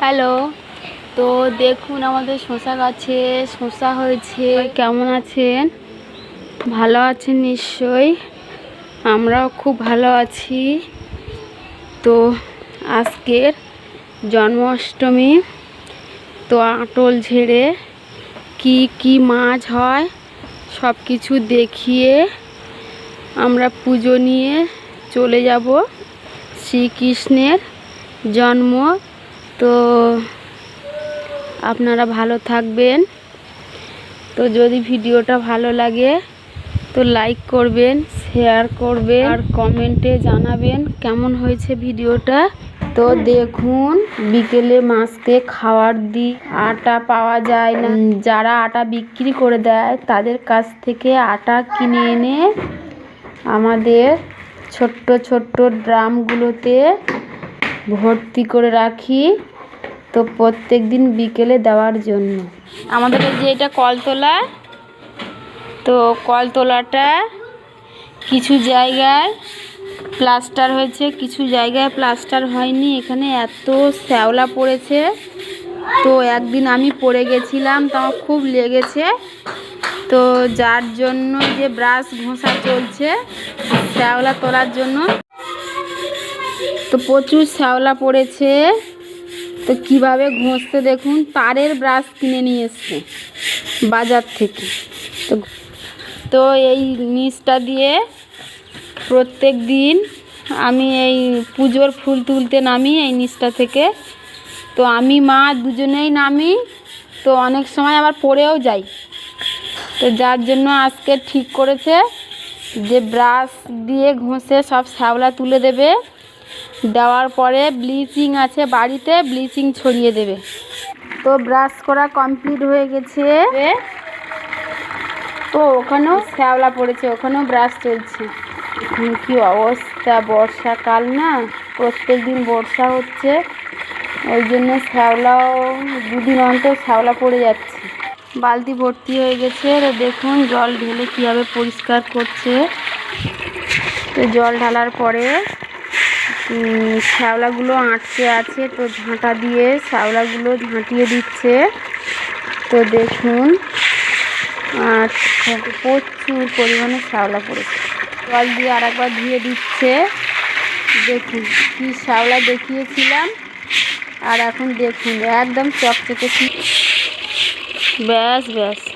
Hello. তো দেখুন আমাদের শসা গাছে শসা হয়েছে। কেমন আছেন? ভালো আছেন নিশ্চয়ই। আমরাও খুব ভালো আছি। তো আজকের জন্মাষ্টমী। তো আটল ঝেড়ে কি কি মাছ হয় সব কিছু দেখিয়ে আমরা পুজো নিয়ে চলে যাব শ্রীকৃষ্ণের জন্ম তো আপনারা ভালো থাকবেন। তো যদি ভিডিওটা ভালো লাগে, তো লাইক করবেন শেয়ার করবেন, আর কমেন্টে জানাবেন কেমন হয়েছে ভিডিওটা। তো দেখুন, বিকেলে মাছকে খাবার দিই আটা পাওয়া যায় না। যারা আটা বিক্রি করে দেয়, তাদের কাছ থেকে আটা কিনে এনে আমাদের ছোট্ট ছোট্ট ড্রামগুলোতে ভর্তি করে রাখি। তো প্রত্যেক দিন বিকেলে দেওয়ার জন্য। আমাদের যে এটা কলতলা তো কলতলাটা কিছু জায়গায় প্লাস্টার হয়েছে, কিছু জায়গায় প্লাস্টার হয়নি। এখানে এত শ্যাওলা পড়েছে। তো একদিন আমি পড়ে গেছিলাম, তো আমার খুব লেগেছে। তো যার জন্য যে ব্রাশ ঘষা চলছে, শ্যাওলা তোলার জন্য। তো প্রচুর শ্যাওলা পড়েছে। তো কীভাবে ঘষতে দেখুন, তারের ব্রাশ কিনে নিয়ে এসছে বাজার থেকে। তো তো এই নিচটা দিয়ে প্রত্যেক দিন আমি এই পুজোর ফুল তুলতে নামি এই নিচটা থেকে। তো আমি মা দুজনেই নামি, তো অনেক সময় আবার পড়েও যাই। তো যার জন্য আজকে ঠিক করেছে যে ব্রাশ দিয়ে ঘষে সব শ্যাওলা তুলে দেবে। দেওয়ার পরে ব্লিচিং আছে বাড়িতে, ব্লিচিং ছড়িয়ে দেবে। তো ব্রাশ করা কমপ্লিট হয়ে গেছে। তো ওখানেও শ্যাওলা পড়েছে, ওখানেও ব্রাশ চলছে। কি অবস্থা, বর্ষাকাল না? প্রত্যেক দিন বর্ষা হচ্ছে, ওই জন্য শ্যাওলাও দুদিন অন্তর শ্যাওলা পড়ে যাচ্ছে। বালতি ভর্তি হয়ে গেছে দেখুন জল ঢেলে কীভাবে পরিষ্কার করছে। তো জল ঢালার পরে শ্যাওলাগুলো আটকে আছে, তো ঝাঁটা দিয়ে শ্যাওলাগুলো ঝাঁটিয়ে দিচ্ছে। তো দেখুন আচ্ছা প্রচুর পরিমাণে শ্যাওলা পড়েছে। জল দিয়ে আর একবার ধুয়ে দিচ্ছে। দেখুন, কি শ্যাওলা দেখিয়েছিলাম। আর এখন দেখুন, একদম চকচকে ব্যাস ব্যাস।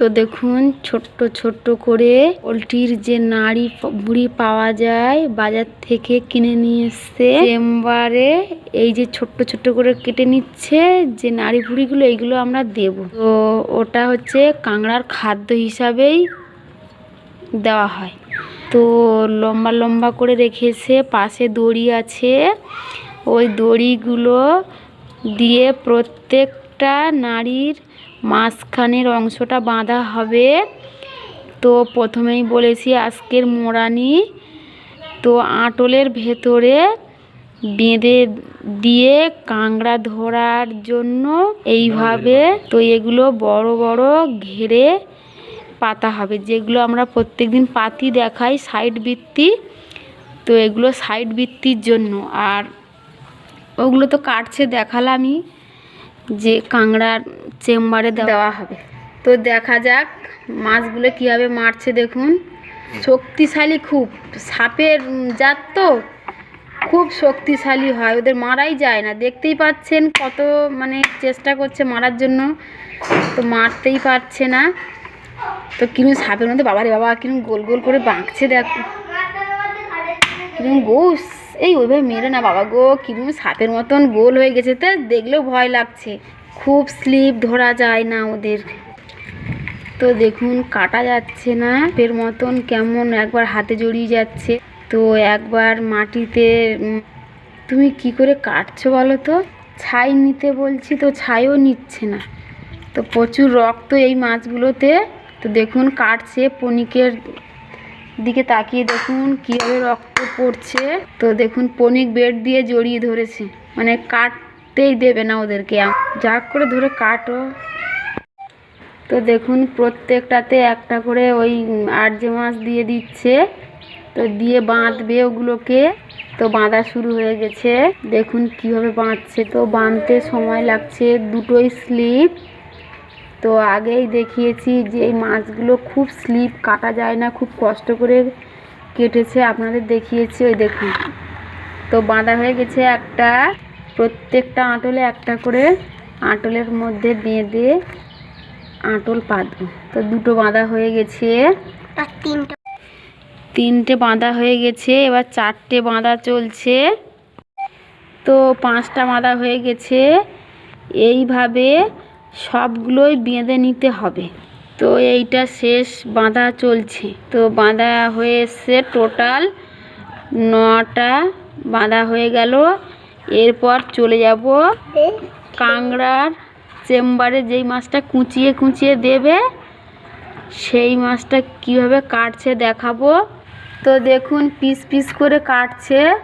তো দেখুন, ছোট্ট ছোট্ট করে পোলট্রির যে নাড়ি ভুঁড়ি পাওয়া যায়, বাজার থেকে কিনে নিয়ে এসছে। চেম্বারে এই যে ছোট্ট ছোট্ট করে কেটে নিচ্ছে, যে নাড়ি ভুঁড়িগুলো, এইগুলো আমরা দেব। তো ওটা হচ্ছে কাংড়ার খাদ্য হিসাবেই দেওয়া হয়। তো লম্বা লম্বা করে রেখেছে, পাশে দড়ি আছে। ওই দড়িগুলো দিয়ে প্রত্যেকটা নারীর মাঝখানের অংশটা বাঁধা হবে। তো প্রথমেই বলেছি আজকের মোড়ানি। তো আঁটলের ভেতরে বেঁধে দিয়ে কাংড়া ধরার জন্য এইভাবে তো এগুলো বড় বড় ঘেরে পাতা হবে। যেগুলো আমরা প্রত্যেকদিন পাতি দেখাই সাইড বৃত্তি তো এগুলো সাইড বৃত্তির জন্য। আর ওগুলো তো কাটছে দেখালামই যে কাংড়ার চেম্বারে দেওয়া হবে। তো দেখা যাক মাছগুলো কীভাবে মারছে দেখুন। শক্তিশালী খুব। সাপের জাত তো। খুব শক্তিশালী হয়। ওদের মারাই যায় না। দেখতেই পাচ্ছেন কত মানে চেষ্টা করছে মারার জন্য। তো মারতেই পারছে না। তো কিরম সাপের মধ্যে বাবারে বাবা, কিরম গোল গোল করে বাঁকছে দেখো। কিরম গোস। এই ওইভাবে মেরে না বাবা গো। কিরম সাপের মতন গোল হয়ে গেছে। তো দেখলেও ভয় লাগছে। খুব স্লিপ ধরা যায় না ওদের। তো দেখুন, কাটা যাচ্ছে না। এর মতন কেমন একবার হাতে জড়িয়ে যাচ্ছে। তো একবার মাটিতে তুমি কি করে কাটছো বলো তো? ছাই নিতে বলছি তো ছাইও নিচ্ছে না। তো প্রচুর রক্ত এই মাছগুলোতে। তো দেখুন, কাটছে পনিকের দিকে তাকিয়ে দেখুন, কীভাবে রক্ত পড়ছে। তো দেখুন, পনিক বেড দিয়ে জড়িয়ে ধরেছে। মানে কাটতেই দেবে না ওদেরকে। যা করে ধরে কাটো। তো দেখুন, প্রত্যেকটাতে একটা করে ওই আরজে মাছ দিয়ে দিচ্ছে। তো দিয়ে বাঁধবে ওগুলোকে। তো বাঁধা শুরু হয়ে গেছে। দেখুন কীভাবে বাঁধছে। তো বাঁধতে সময় লাগছে দুটোই স্লিপ। তো আগেই দেখিয়েছি যে এই মাছগুলো খুব স্লিপ, কাটা যায় না, খুব কষ্ট করে কেটেছে। আপনাদের দেখিয়েছি, ওই দেখুন। তো বাঁধা হয়ে গেছে একটা। প্রত্যেকটা আঁটলে একটা করে আঁটলের মধ্যে বেঁধে আঁটল পাতবো তো দুটো বাঁধা হয়ে গেছে। আর তিনটা তিনটে বাঁধা হয়ে গেছে এবার চারটে বাঁধা চলছে। তো পাঁচটা বাঁধা হয়ে গেছে। এইভাবে সবগুলোই বেঁধে নিতে হবে। তো এইটা শেষ বাঁধা চলছে। তো বাঁধা হয়ে এসছে টোটাল নটা বাঁধা হয়ে গেল। এরপর চলে যাব কাংড়ার চেম্বারে যেই মাছটা কুচিয়ে কুচিয়ে দেবে সেই মাছটা কীভাবে কাটছে দেখাবো। তো দেখুন পিস পিস করে কাটছে।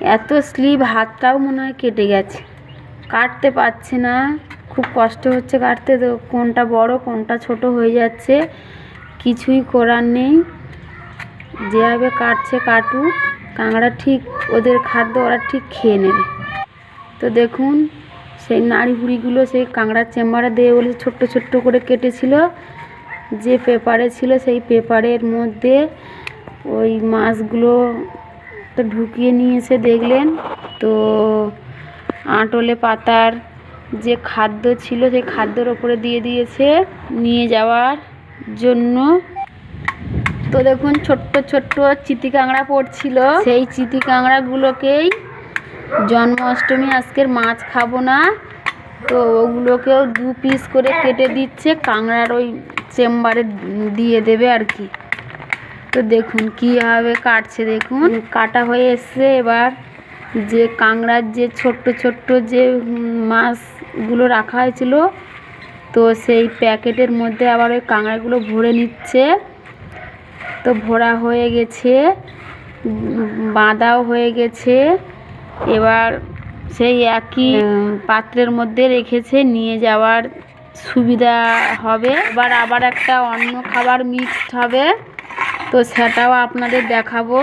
এত স্লিপ হাতটাও মনে হয় কেটে গেছে। কাটতে পারছে না। খুব কষ্ট হচ্ছে কাটতে। তো কোনটা বড় কোনটা ছোট হয়ে যাচ্ছে। কিছুই করার নেই। যেভাবে কাটছে কাটুক। কাঁকড়া ঠিক ওদের খাদ্য ওরা ঠিক খেয়ে নেবে। তো দেখুন, সেই নাড়ি ভুড়িগুলো সেই কাঁকড়ার চেম্বারে দিয়ে বলে ছোট্ট ছোট্ট করে কেটেছিল। যে পেপারে ছিল সেই পেপারের মধ্যে ওই মাছগুলো তো ঢুকিয়ে নিয়েছে, দেখলেন? তো আঁটলে পাতার যে খাদ্য ছিল সেই খাদ্যর ওপরে দিয়ে দিয়েছে নিয়ে যাওয়ার জন্য। তো দেখুন ছোট্ট ছোট্ট চিতি কাঁকড়া পড়ছিল। সেই চিতি কাঁকড়াগুলোকেই জন্মাষ্টমী আজকের মাছ খাব না। তো ওগুলোকেও দু পিস করে কেটে দিচ্ছে, কাঁকড়ার ওই চেম্বারে দিয়ে দেবে আর কি। তো দেখুন কীভাবে কাটছে দেখুন। কাটা হয়ে এসছে এবার যে কাঁকড়ার যে ছোট্ট ছোট্ট যে মাছগুলো রাখা হয়েছিল, তো সেই প্যাকেটের মধ্যে আবার ওই কাঁকড়াগুলো ভরে নিচ্ছে। তো ভরা হয়ে গেছে বাঁধাও হয়ে গেছে। এবার সেই একই পাত্রের মধ্যে রেখেছে নিয়ে যাওয়ার সুবিধা হবে। এবার আবার একটা অন্য খাবার মিক্সড হবে তো সেটাও আপনাদের দেখাবো।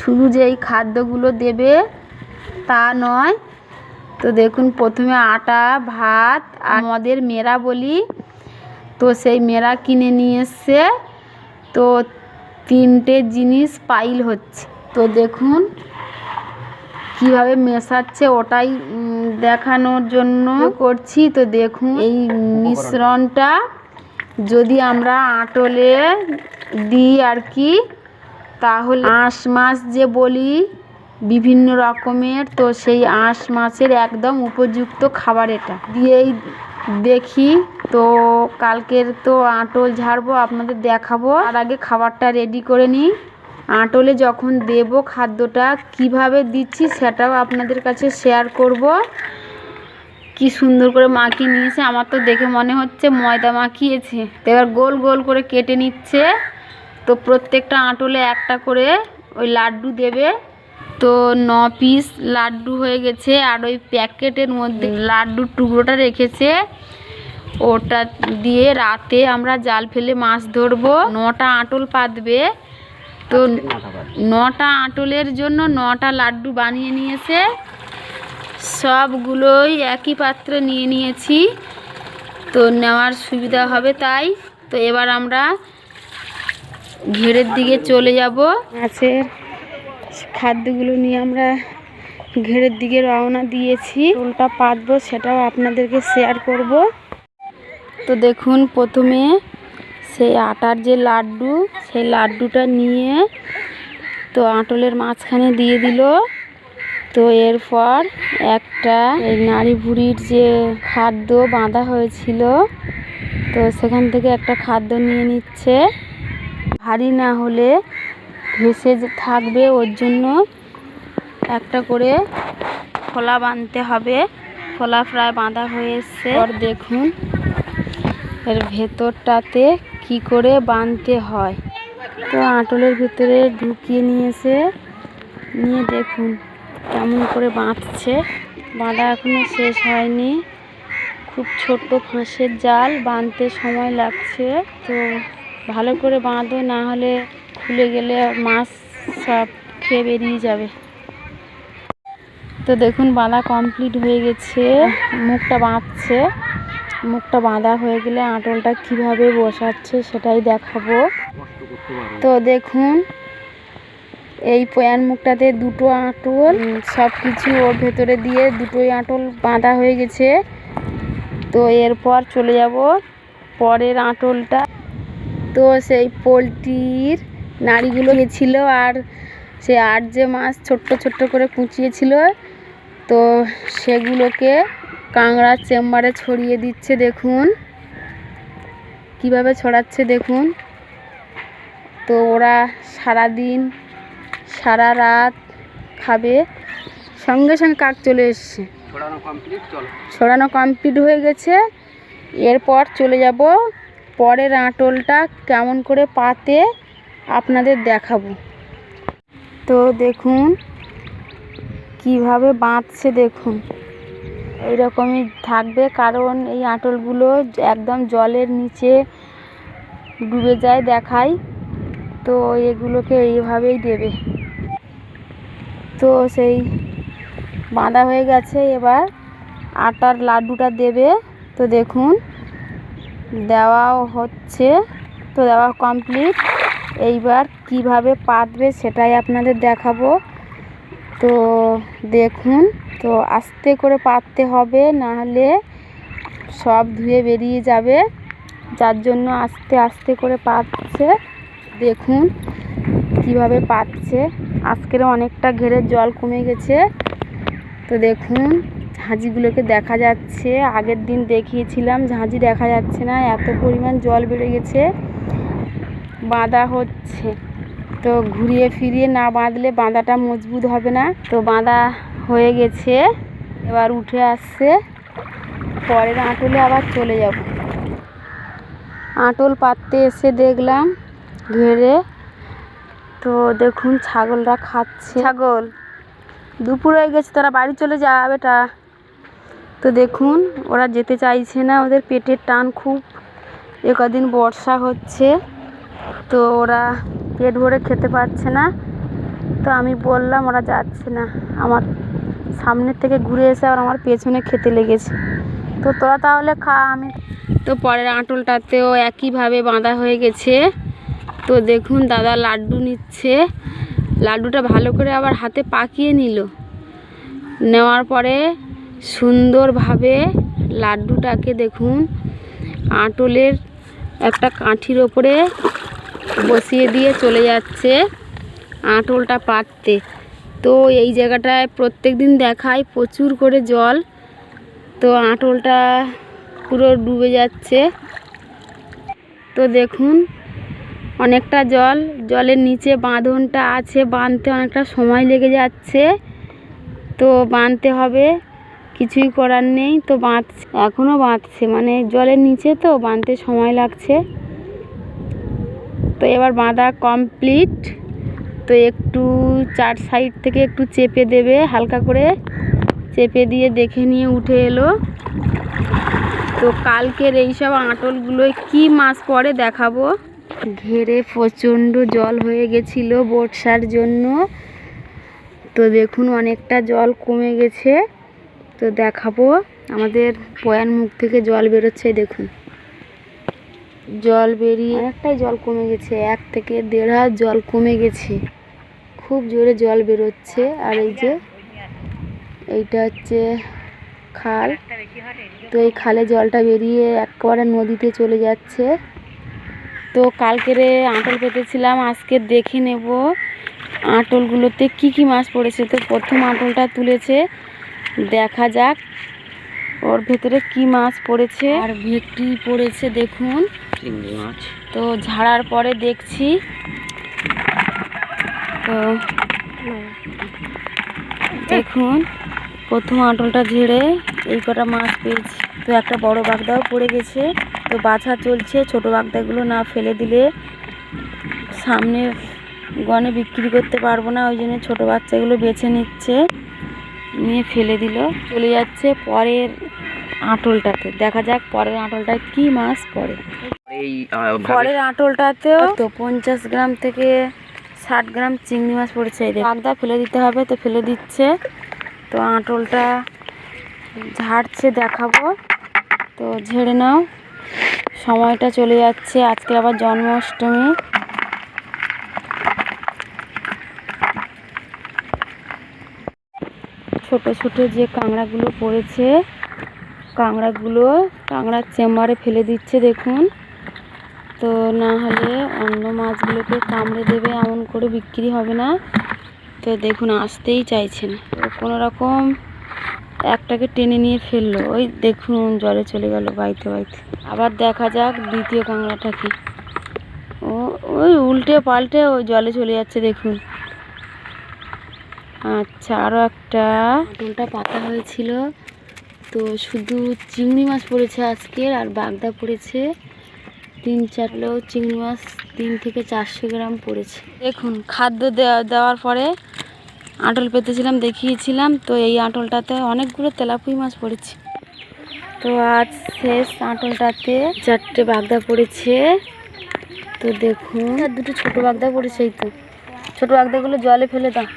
শুধু যে এই খাদ্যগুলো দেবে তা নয় তো দেখুন প্রথমে আটা ভাত আর মদের মেরা বলি। তো সেই মেরা কিনে নিয়ে এসছে। তো তিনটে জিনিস পাইল হচ্ছে। তো দেখুন কীভাবে মেশাচ্ছে ওটাই দেখানোর জন্য করছি। তো দেখুন এই মিশ্রণটা যদি আমরা আঁটলে দিই আর কি, তাহলে আঁশ মাছ যে বলি বিভিন্ন রকমের, তো সেই আঁশ মাছের একদম উপযুক্ত খাবার এটা। দিয়েই দেখি তো কালকের তো আঁটল ঝাড়বো, আপনাদের দেখাবো। আর আগে খাবারটা রেডি করে নিই। আঁটলে যখন দেব খাদ্যটা, কীভাবে দিচ্ছি সেটাও আপনাদের কাছে শেয়ার করব। কি সুন্দর করে মাখিয়ে নিয়েছে, আমার তো দেখে মনে হচ্ছে ময়দা মাখিয়েছে। তো এবার গোল গোল করে কেটে নিচ্ছে। তো প্রত্যেকটা আঁটলে একটা করে ওই লাড্ডু দেবে। তো ন পিস লাড্ডু হয়ে গেছে, আর ওই প্যাকেটের মধ্যে লাড্ডুর টুকরোটা রেখেছে। ওটা দিয়ে রাতে আমরা জাল ফেলে মাছ ধরবো। নটা আঁটল পাতবে। তো নটা আঁটলের জন্য নটা লাড্ডু বানিয়ে নিয়েছে। সবগুলোই একই পাত্রে নিয়ে নিয়েছি। তো নেওয়ার সুবিধা হবে তাই। তো এবার আমরা ঘেরের দিকে চলে যাব। মাছের খাদ্যগুলো নিয়ে আমরা ঘেরের দিকে রওনা দিয়েছি। উল্টা পাতবো সেটাও আপনাদেরকে শেয়ার করব। তো দেখুন, প্রথমে সেই আটার যে লাড্ডু, সেই লাড্ডুটা নিয়ে তো আঁটলের মাঝখানে দিয়ে দিল। তো এরপর একটা এই নাড়ি ভুড়ির যে খাদ্য বাঁধা হয়েছিল, তো সেখান থেকে একটা খাদ্য নিয়ে নিচ্ছে। ভারী না হলে ভেসে থাকবে, ওর জন্য একটা করে খোলা বাঁধতে হবে। খোলা প্রায় বাঁধা হয়ে এসছে। দেখুন এর ভেতরটাতে কি করে বাঁধতে হয়? তো আঁটলের ভিতরে ঢুকিয়ে নিয়েছে। নিয়ে দেখুন কেমন করে বাঁধছে। বাঁধা এখনও শেষ হয়নি। খুব ছোট্ট ফাঁসের জাল বাঁধতে সময় লাগছে। তো ভালো করে বাঁধো, না হলে খুলে গেলে মাছ সব খেয়ে বেরিয়ে যাবে। তো দেখুন বাঁধা কমপ্লিট হয়ে গেছে, মুখটা বাঁধছে। মুখটা বাঁধা হয়ে গেলে আঁটলটা কীভাবে বসাচ্ছে সেটাই দেখাবো। তো দেখুন, এই পয়ান মুখটাতে দুটো আঁটল সব কিছু ওর ভেতরে দিয়ে দুটোই আঁটল বাঁধা হয়ে গেছে। তো এরপর চলে যাব পরের আঁটলটা। তো সেই পোলট্রির নাড়িগুলো ছিল আর সে আট যে মাছ ছোট্ট ছোট্ট করে কুচিয়েছিল, তো সেগুলোকে কাংড়ার চেম্বারে ছড়িয়ে দিচ্ছে দেখুন। কীভাবে ছড়াচ্ছে দেখুন। তো ওরা সারাদিন সারা রাত খাবে। সঙ্গে সঙ্গে কাক চলে এসছে। ছড়ানো কমপ্লিট ছড়ানো কমপ্লিট হয়ে গেছে। এরপর চলে যাব পরের আঁটলটা কেমন করে পাতে আপনাদের দেখাবো। তো দেখুন কীভাবে বাঁধছে দেখুন। এইরকমই থাকবে, কারণ এই আঁটলগুলো একদম জলের নিচে ডুবে যায় দেখায়। তো এগুলোকে এইভাবেই দেবে। তো সেই বাঁধা হয়ে গেছে এবার। আটার লাড্ডুটা দেবে। তো দেখুন, দেওয়াও হচ্ছে। তো দেওয়া কমপ্লিট। এইবার কীভাবে পাতবে সেটাই আপনাদের দেখাবো। তো দেখুন, তো আস্তে করে পাততে হবে, নাহলে সব ধুয়ে বেরিয়ে যাবে। যার জন্য আস্তে আস্তে করে পাতছে। দেখুন কীভাবে পাচ্ছে আজকের অনেকটা ঘেরের জল কমে গেছে। তো দেখুন, ঝাঁঝিগুলোকে দেখা যাচ্ছে। আগের দিন দেখিয়েছিলাম, ঝাঁঝি দেখা যাচ্ছে না। এত পরিমাণ জল বেড়ে গেছে। বাঁধা হচ্ছে। তো ঘুরিয়ে ফিরিয়ে না বাঁধলে বাঁধাটা মজবুত হবে না। তো বাঁধা হয়ে গেছে এবার উঠে আসছে। পরের আঁটলে আবার চলে যাব। আঁটল পাততে এসে দেখলাম ঘেরে। তো দেখুন ছাগলরা খাচ্ছে। ছাগল দুপুর হয়ে গেছে তারা বাড়ি চলে যা বেটা। তো দেখুন ওরা যেতে চাইছে না ওদের পেটের টান খুব। এ কদিন বর্ষা হচ্ছে তো ওরা পেট ভরে খেতে পারছে না। তো আমি বললাম, ওরা যাচ্ছে না। আমার সামনের থেকে ঘুরে এসে আবার আমার পেছনে খেতে লেগেছে। তো তোরা তাহলে খা, আমি তো পরের আঁটলটাতেও একইভাবে বাঁধা হয়ে গেছে। তো দেখুন, দাদা লাড্ডু নিচ্ছে। লাড্ডুটা ভালো করে আবার হাতে পাকিয়ে নিল। নেওয়ার পরে সুন্দরভাবে লাড্ডুটাকে দেখুন, আঁটলের একটা কাঠির ওপরে বসিয়ে দিয়ে চলে যাচ্ছে আঁটলটা পাততে। তো এই জায়গাটায় প্রত্যেক দিন দেখায় প্রচুর করে জল। তো আঁটলটা পুরো ডুবে যাচ্ছে। তো দেখুন, অনেকটা জল, জলের নিচে বাঁধনটা আছে, বাঁধতে অনেকটা সময় লেগে যাচ্ছে। তো বাঁধতে হবে, কিছুই করার নেই। তো বাঁধছে, এখনও বাঁধছে মানে জলের নিচে তো বাঁধতে সময় লাগছে। তো এবার বাঁধা কমপ্লিট তো একটু চার সাইড থেকে একটু চেপে দেবে, হালকা করে চেপে দিয়ে দেখে নিয়ে উঠে এলো। তো কালকের এইসব আঁটলগুলোয় কি মাছ পড়ে দেখাবো? ঘেরে প্রচণ্ড জল হয়ে গেছিল বর্ষার জন্য। তো দেখুন অনেকটা জল কমে গেছে। তো দেখাবো, আমাদের পয়ান মুখ থেকে জল বেরোচ্ছে, দেখুন। জল বেরিয়ে অনেকটাই জল কমে গেছে এক থেকে দেড় হাত জল কমে গেছে। খুব জোরে জল বেরোচ্ছে আর এই যে এইটা হচ্ছে খাল। তো এই খালে জলটা বেরিয়ে একবারে নদীতে চলে যাচ্ছে। তো কালকেরে আঁটল পেতেছিলাম আজকে দেখে নেব আঁটলগুলোতে কি কি মাছ পড়েছে। তো প্রথম আঁটলটা তুলেছে দেখা যাক ওর ভেতরে কি মাছ পড়েছে। আর ভেটকি পড়েছে দেখুন। মাছ। তো ঝাড়ার পরে দেখছি, তো দেখুন, প্রথম আঁটলটা ঝেড়ে এই কটা মাছ পেয়েছি। তো একটা বড় বাগদাও পড়ে গেছে, তো বাছা চলছে। ছোট বাগদাগুলো না ফেলে দিলে সামনে গনে বিক্রি করতে পারব না, ওই জন্য ছোটো বাচ্চাগুলো বেছে নিচ্ছে, নিয়ে ফেলে দিল। চলে যাচ্ছে পরের আঁটলটাতে। দেখা যাক পরের আঁটলটায় কি মাছ পড়ে। এই পরের আঁটলটাতেও তো পঞ্চাশ গ্রাম থেকে ষাট গ্রাম চিংড়ি মাছ পড়েছে এই দেখ। বাগদা ফেলে দিতে হবে তো ফেলে দিচ্ছে। তো আঁটলটা ঝাড়ছে দেখাবো। তো ঝেড়ে নাও। সময়টা চলে যাচ্ছে আজকে আবার জন্মাষ্টমী। ছোট ছোট যে কাঁকড়াগুলো পড়েছে কাঁকড়াগুলো কাঁকড়ার চেম্বারে ফেলে দিচ্ছে দেখুন। তো না হলে অন্য মাছগুলোকে কামড়ে দেবে, এমন করে বিক্রি হবে না। তো দেখুন, আসতেই চাইছে না। তো কোনো রকম একটাকে টেনে নিয়ে ফেলল। ওই দেখুন জলে চলে গেল বাইতে বাইতে আবার দেখা যাক দ্বিতীয় কাঁকড়াটা কি। ও, ওই উল্টে পাল্টে ওই জলে চলে যাচ্ছে, দেখুন। আচ্ছা আরও একটা। আটলটা পাতা হয়েছিল। তো শুধু চিংড়ি মাছ পড়েছে আজকের, আর বাগদা পড়েছে। তিন চারলেও চিংড়ি মাছ তিন থেকে চারশো গ্রাম পড়েছে। দেখুন খাদ্য দেওয়া দেওয়ার পরে আঁটল পেতেছিলাম দেখিয়েছিলাম তো এই আঁটলটাতে অনেকগুলো তেলাপুই মাছ পড়েছে। তো আজ শেষ আঁটলটাতে চারটে বাগদা পড়েছে। তো দেখুন আর দুটো ছোটো বাগদা পড়েছে এই তো। ছোটো বাগদাগুলো জলে ফেলে দাও।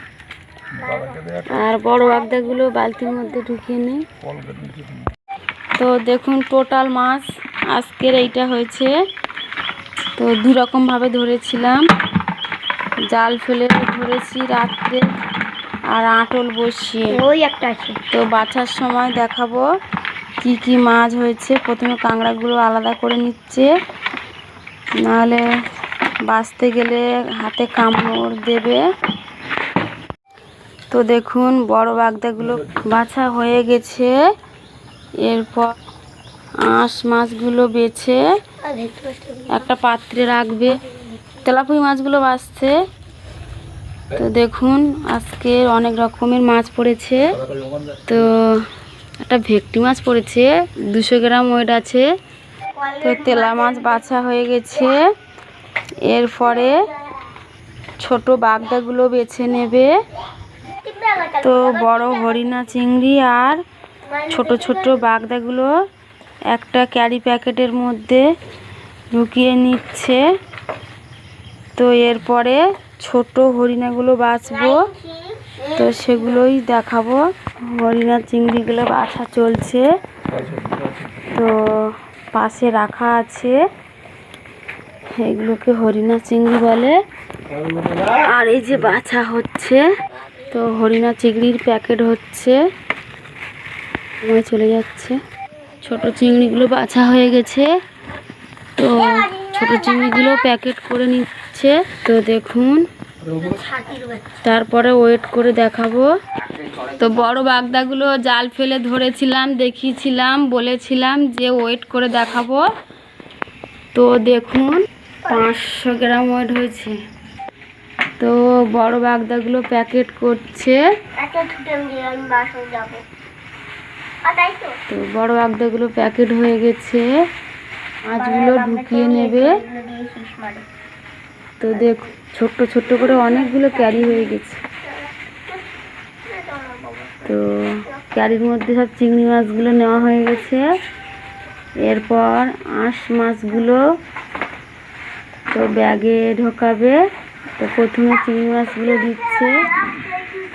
আর বড় বাগদাগুলো বালতির মধ্যে ঢুকিয়ে নিই তো দেখুন টোটাল মাছ আজকের এইটা হয়েছে। তো দু রকমভাবে ধরেছিলাম। জাল ফেলে ধরেছি রাত্রে আর আঁটল বসিয়ে। ওই একটা আছে। তো বাছার সময় দেখাবো কি কি মাছ হয়েছে। প্রথমে কাঁকড়াগুলো আলাদা করে নিচ্ছে। নাহলে বাছতে গেলে হাতে কামড় দেবে। তো দেখুন বড় বাগদাগুলো বাছা হয়ে গেছে। এরপর আঁশ মাছগুলো বেছে একটা পাত্রে রাখবে। তেলাপুই মাছগুলো বাঁচছে। তো দেখুন, আজকে অনেক রকমের মাছ পড়েছে। তো একটা ভেটকি মাছ পড়েছে, দুশো গ্রাম ওয়েট আছে। তো তেলা মাছ বাছা হয়ে গেছে। এরপরে ছোট বাগদাগুলো বেছে নেবে। তো বড় হরিণা চিংড়ি আর ছোট ছোট বাগদাগুলো একটা ক্যারি প্যাকেটের মধ্যে ঢুকিয়ে নিচ্ছে। তো এরপরে ছোট হরিণাগুলো বাছবো তো সেগুলোই দেখাবো। হরিণা চিংড়িগুলো বাছা চলছে। তো পাশে রাখা আছে। এগুলোকে হরিণা চিংড়ি বলে। আর এই যে বাছা হচ্ছে। তো হরিণা চিংড়ির প্যাকেট হচ্ছে। চলে যাচ্ছে। ছোট চিংড়িগুলো বাছা হয়ে গেছে। তো ছোট চিংড়িগুলো প্যাকেট করে নিচ্ছে। তো দেখুন, তারপরে ওয়েট করে দেখাবো। তো বড় বাগদাগুলো জাল ফেলে ধরেছিলাম, দেখিয়েছিলাম, বলেছিলাম যে ওয়েট করে দেখাবো। তো দেখুন, পাঁচশো গ্রাম ওয়েট হয়েছে। তো বড় বাগদাগুলো প্যাকেট করছে। তো? বড় বাগদাগুলো প্যাকেট হয়ে গেছে। মাছগুলো ঢুকিয়ে নেবে। তো দেখ ছোট্ট ছোট্ট করে অনেকগুলো ক্যারি হয়ে গেছে। তো ক্যারির মধ্যে সব চিংড়ি মাছগুলো নেওয়া হয়ে গেছে। এরপর আঁশ মাছগুলো তো ব্যাগে ঢোকাবে। তো প্রথমে চিংড়ি মাছগুলো দিচ্ছে।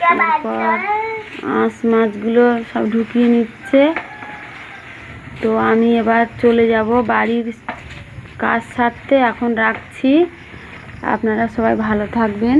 তারপর আঁশ মাছগুলো সব ঢুকিয়ে নিচ্ছে। তো আমি এবার চলে যাব বাড়ির কাজ সারতে। এখন রাখছি। আপনারা সবাই ভালো থাকবেন।